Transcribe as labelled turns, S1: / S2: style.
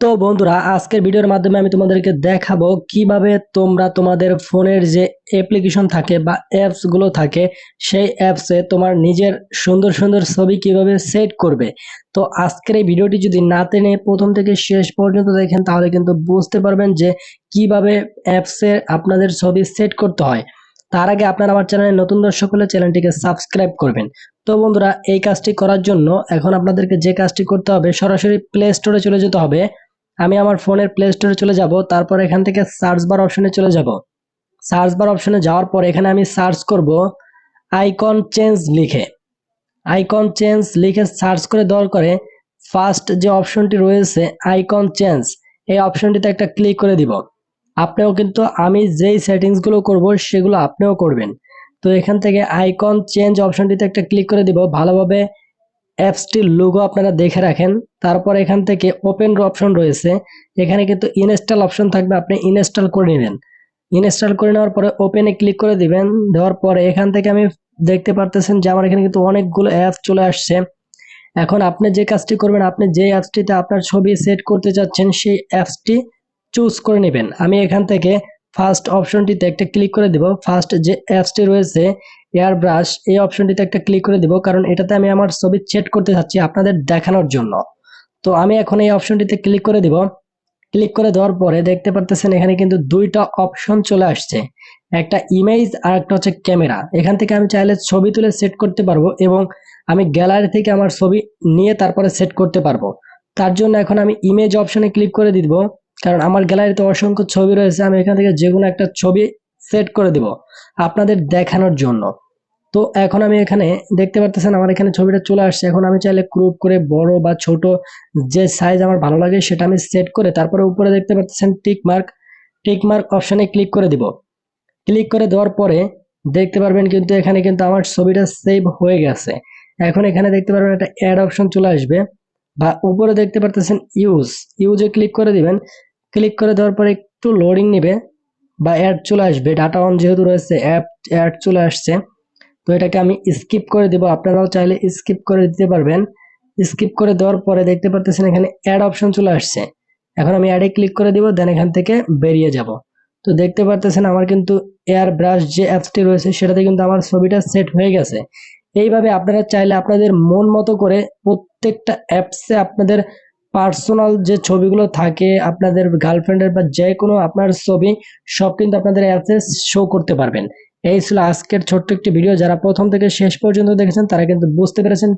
S1: তো বন্ধুরা, আজকের ভিডিওর মাধ্যমে আমি তোমাদেরকে দেখাবো কীভাবে তোমরা তোমাদের ফোনের যে অ্যাপ্লিকেশন থাকে বা অ্যাপসগুলো থাকে, সেই অ্যাপসে তোমার নিজের সুন্দর সুন্দর ছবি কীভাবে সেট করবে। তো আজকের এই ভিডিওটি যদি না টেনে প্রথম থেকে শেষ পর্যন্ত দেখেন, তাহলে কিন্তু বুঝতে পারবেন যে কীভাবে অ্যাপসে আপনাদের ছবি সেট করতে হয়। তার আগে আপনারা আমার চ্যানেলে নতুন দর্শক হলে চ্যানেলটিকে সাবস্ক্রাইব করবেন। তো বন্ধুরা, এই কাজটি করার জন্য এখন আপনাদেরকে যে কাজটি করতে হবে, সরাসরি প্লে স্টোরে চলে যেতে হবে। আমি আমার ফোনের প্লে স্টোরে চলে যাব, তারপর এখান থেকে সার্চ বার অপশনে চলে যাব। সার্চ বার অপশনে যাওয়ার পর এখানে আমি সার্চ করব আইকন চেঞ্জ লিখে। আইকন চেঞ্জ লিখে সার্চ করে দেওয়ার করে ফার্স্ট যে অপশনটি রয়েছে আইকন চেঞ্জ এই অপশনটিতে একটা ক্লিক করে দিব। আপনিও কিন্তু আমি যেই সেটিংসগুলো করব, সেগুলো আপনিও করবেন। তো এখান থেকে আইকন চেঞ্জ অপশনটিতে একটা ক্লিক করে দিব। ভালোভাবে অ্যাপসটির লোগো আপনারা দেখে রাখেন। তারপর এখান থেকে ওপেন অপশন রয়েছে। এখানে কিন্তু ইনস্টল অপশন থাকবে, আপনি ইনস্টল করে নেবেন। ইনস্টল করে নেওয়ার পরে ওপেনে ক্লিক করে দিবেন। দেওয়ার পরে এখান থেকে আমি দেখতে পারতেছেন যে আমার এখানে কিন্তু অনেকগুলো অ্যাপস চলে আসছে। এখন আপনি যে কাজটি করবেন, আপনি যে অ্যাপসটিতে আপনার ছবি সেট করতে চাচ্ছেন, সেই অ্যাপসটি চুজ করে নেবেন। আমি এখান থেকে ফার্স্ট অপশনটিতে একটা ক্লিক করে দিব। ফার্স্ট যে অ্যাপসটি রয়েছে এয়ার ব্রাশ এই অপশনটিতে একটা ক্লিক করে দিব, কারণ এটাতে আমি আমার ছবি সেট করতে চাচ্ছি আপনাদের দেখানোর জন্য। তো আমি এখন এই অপশনটিতে ক্লিক করে দিব। ক্লিক করে দেওয়ার পরে দেখতে পারতেছেন এখানে কিন্তু দুইটা অপশন চলে আসছে। একটা ইমেজ আর একটা হচ্ছে ক্যামেরা এখান থেকে আমি চাইলে ছবি তুলে সেট করতে পারব এবং আমি গ্যালারি থেকে আমার ছবি নিয়ে তারপরে সেট করতে পারব। তার জন্য এখন আমি ইমেজ অপশনে ক্লিক করে দিব। কারণ আমার গ্যালারিতে অসংখ্য ছবি রয়েছে, আমি এখান থেকে যে কোনো একটা ছবি সেট করে দিব আপনাদের দেখানোর জন্য। তো এখন আমি এখানে দেখতে পারতেছেন আমার এখানে ছবিটা চলে আসছে। এখন আমি চাইলে ক্রুপ করে বড় বা ছোট যে সাইজ আমার ভালো লাগে সেটা আমি সেট করে তারপরে উপরে দেখতে পাচ্ছেন টিক মার্ক টিক মার্ক অপশনে ক্লিক করে দিব। ক্লিক করে দেওয়ার পরে দেখতে পারবেন কিন্তু এখানে কিন্তু আমার ছবিটা সেভ হয়ে গেছে। এখন এখানে দেখতে পারবেন একটা অ্যাড অপশন চলে আসবে বা উপরে দেখতে পারতেছেন ইউজ ইউজে ক্লিক করে দিবেন। ক্লিক করে দেওয়ার পরে একটু লোডিং নেবে বা অ্যাড চলে আসবে। ডাটা অন যেহেতু রয়েছে অ্যাপ অ্যাড চলে আসছে। তো এটাকে আমি স্কিপ করে দেবো। আপনারাও চাইলে স্কিপ করে দিতে পারবেন। স্কিপ করে দেওয়ার পরে দেখতে পারতেছেন এখানে অ্যাড অপশন চলে আসছে। এখন আমি অ্যাডে ক্লিক করে দিব দেন এখান থেকে বেরিয়ে যাব। তো দেখতে পারতেছেন আমার কিন্তু এয়ার ব্রাশ যে অ্যাপসটি রয়েছে, সেটাতে কিন্তু আমার ছবিটা সেট হয়ে গেছে। এইভাবে আপনারা চাইলে আপনাদের মন মতো করে প্রত্যেকটা অ্যাপসে আপনাদের পার্সোনাল যে ছবিগুলো থাকে, আপনাদের গার্লফ্রেন্ডের বা যে কোনো আপনার ছবি, সব কিন্তু আপনাদের অ্যাপসে শো করতে পারবেন। এই ছিল আজকের ছোট্ট একটি ভিডিও যারা প্রথম থেকে শেষ পর্যন্ত দেখেছেন, তারা কিন্তু বুঝতে পেরেছেন